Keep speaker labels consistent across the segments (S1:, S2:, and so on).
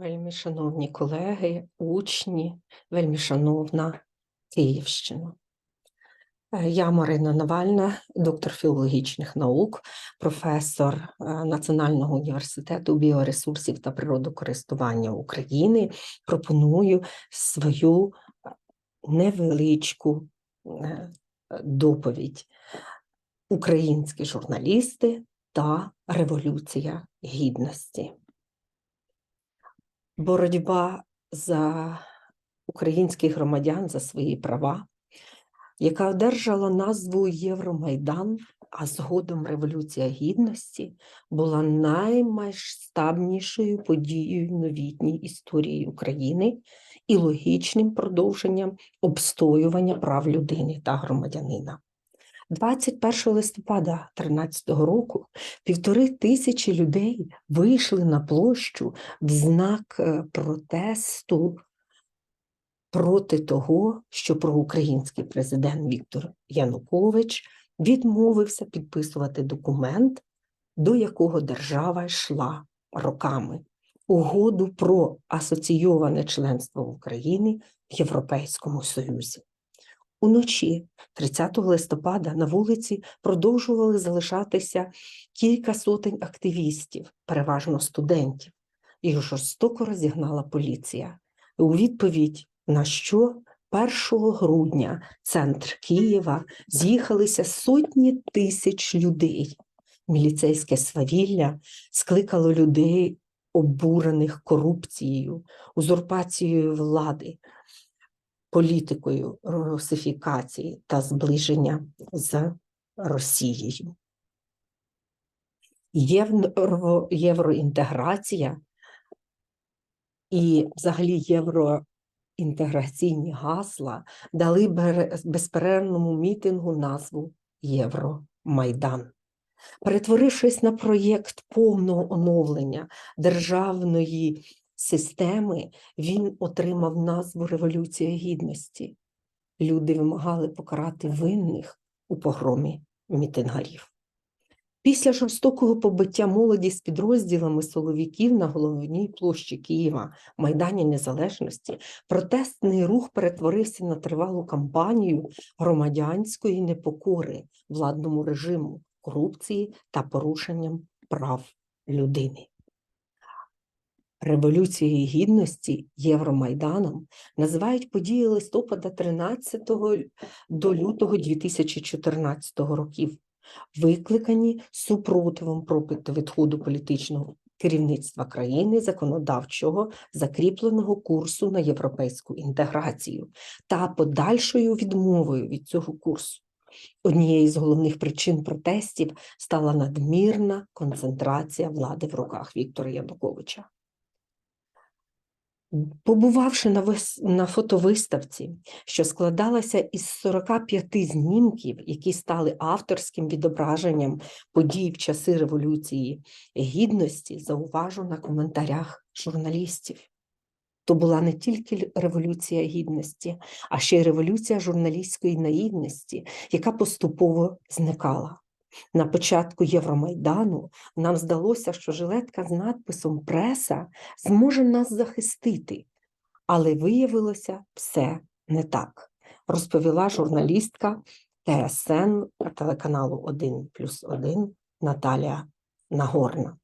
S1: Вельми шановні колеги, учні, вельми шановна Київщина. Е, Я Марина Навальна, доктор філологічних наук, професор е, Національного університету біоресурсів та природокористування України. Пропоную свою е, невеличку доповідь. Українські журналісти та Революція Гідності. Боротьба за українських громадян за свої права, яка одержала назву Євромайдан, а згодом Революція Гідності, була наймасштабнішою подією новітній історії України і логічним продовженням обстоювання прав людини та громадянина. 21 листопада 13 року півтори тисячі людей вийшли на площу в знак е, протесту проти того, що проукраїнський президент Віктор Янукович відмовився підписувати документ, до якого держава йшла роками угоду про асоційоване членство України в Європейському Союзі. Уночі 30 листопада на вулиці продовжували залишатися кілька сотень активістів, переважно студентів. Їх жорстоко розігнала поліція. У відповідь на що 1 грудня центр Києва з'їхалися сотні тисяч людей. Міліцейське свавілля скликало людей, обурених корупцією, узурпацією влади, політикою русифікації та зближення з Росією. Євро, євроінтеграція і взагалі євроінтеграційні гасла дали безперервному мітингу назву Євромайдан. Перетворившись на проєкт повного оновлення державної системи, він отримав назву Революція Гідності. Люди вимагали покарати винних у погромі мітингарів. Після жорстокого побиття молоді з підрозділами соловіків на головній площі Києва, Майдані Незалежності, протестний рух перетворився на тривалу кампанію громадянської непокори владному режиму, корупції та порушенням прав людини. Революцією гідності Євромайданом називають події листопада 13 до лютого 2014 років, викликані супротивом проти відходу політичного керівництва країни законодавчого закріпленого курсу на європейську інтеграцію та подальшою відмовою від цього курсу. Однією з головних причин протестів стала надмірна концентрація влади в руках Віктора Януковича. Побувавши на, вис... на фотовиставці, що складалася із 45 знімків, які стали авторським відображенням подій в часи Революції Гідності, зауважу на коментарях журналістів. То була не тільки революція гідності, а ще й революція журналістської наївності, яка поступово зникала. На початку Євромайдану нам здалося, що жилетка з надписом Преса зможе нас захистити, але виявилося все не так, розповіла журналістка ТСН телеканалу 1 плюс 1 Наталія Нагорна.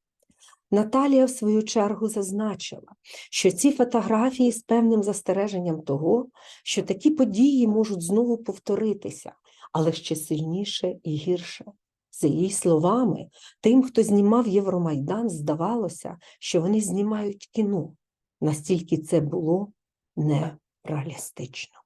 S1: Наталія, в свою чергу, зазначила, що ці фотографії з певним застереженням того, що такі події можуть знову повторитися, але ще сильніше і гірше. За її словами, тим, хто знімав Євромайдан, здавалося, що вони знімають кіно. Настільки це було нереалістично.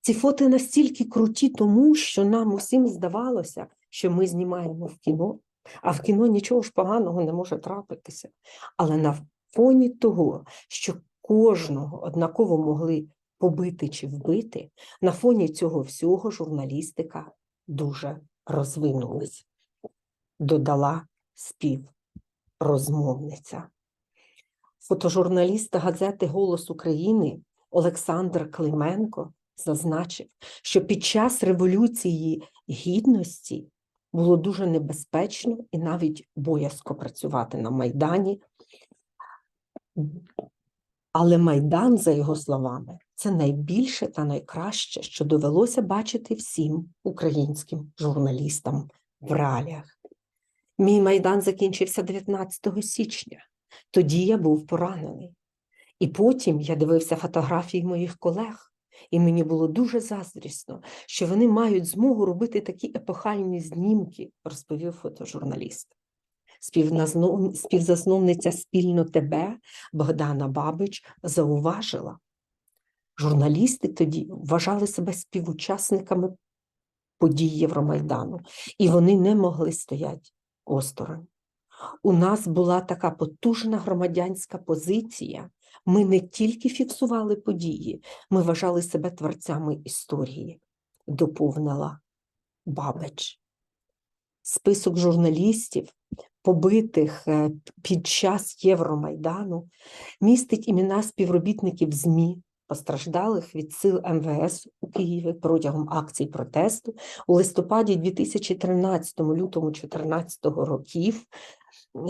S1: Ці фото настільки круті, тому що нам усім здавалося, що ми знімаємо в кіно, а в кіно нічого ж поганого не може трапитися. Але на фоні того, що кожного однаково могли побити чи вбити, на фоні цього всього журналістика дуже розвинулись, додала співрозмовниця. Фотожурналіст газети Голос України Олександр Клименко зазначив, що під час Революції Гідності було дуже небезпечно і навіть боязко працювати на Майдані. Але Майдан, за його словами, це найбільше та найкраще, що довелося бачити всім українським журналістам в реаліях. Мій майдан закінчився 19 січня. Тоді я був поранений. І потім я дивився фотографії моїх колег, і мені було дуже заздрісно, що вони мають змогу робити такі епохальні знімки, розповів фотожурналіст. Співзасновниця спільно тебе Богдана Бабич зауважила. Журналісти тоді вважали себе співучасниками подій Євромайдану, і вони не могли стояти осторонь. У нас була така потужна громадянська позиція. Ми не тільки фіксували події, ми вважали себе творцями історії, доповнила Бабич. Список журналістів, побитих е, під час Євромайдану, містить імена співробітників ЗМІ, постраждалих від сил МВС у Києві протягом акцій протесту у листопаді 2013 лютому 2014 років.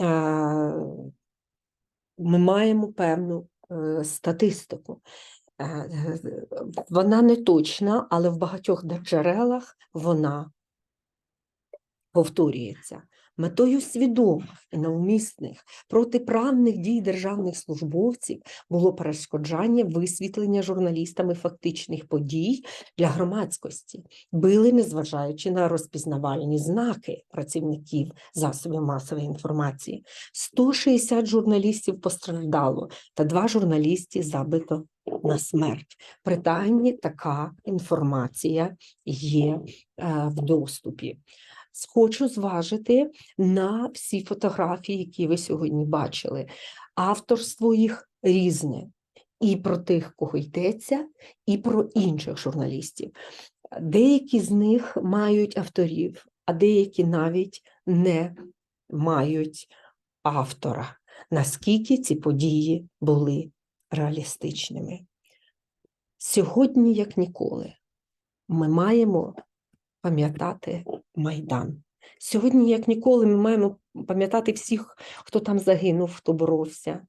S1: е, Ми маємо певну е, статистику. Е, Вона не точна, але в багатьох джерелах вона повторюється. Метою свідомих і навмисних протиправних дій державних службовців було перешкоджання висвітлення журналістами фактичних подій для громадськості, били, незважаючи на розпізнавальні знаки працівників засобів масової інформації. 160 журналістів постраждало, та два журналісти забито на смерть. При Тайні така інформація є е, в доступі. Хочу зважити на всі фотографії, які ви сьогодні бачили. Авторство їх різне. І про тих, кого йдеться, і про інших журналістів. Деякі з них мають авторів, а деякі навіть не мають автора. Наскільки ці події були реалістичними? Сьогодні, як ніколи, ми маємо пам'ятати Майдан. Сьогодні, як ніколи, ми маємо пам'ятати всіх, хто там загинув, хто боровся.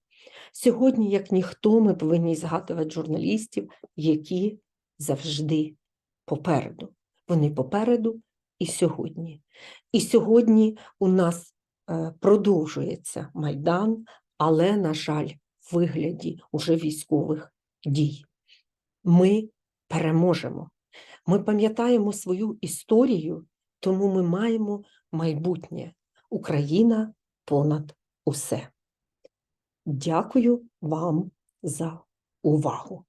S1: Сьогодні, як ніхто, ми повинні згадувати журналістів, які завжди попереду. Вони попереду і сьогодні. І сьогодні у нас е, продовжується Майдан, але, на жаль, в вигляді уже військових дій. Ми переможемо. Ми пам'ятаємо свою історію, тому ми маємо майбутнє. Україна понад усе. Дякую вам за увагу.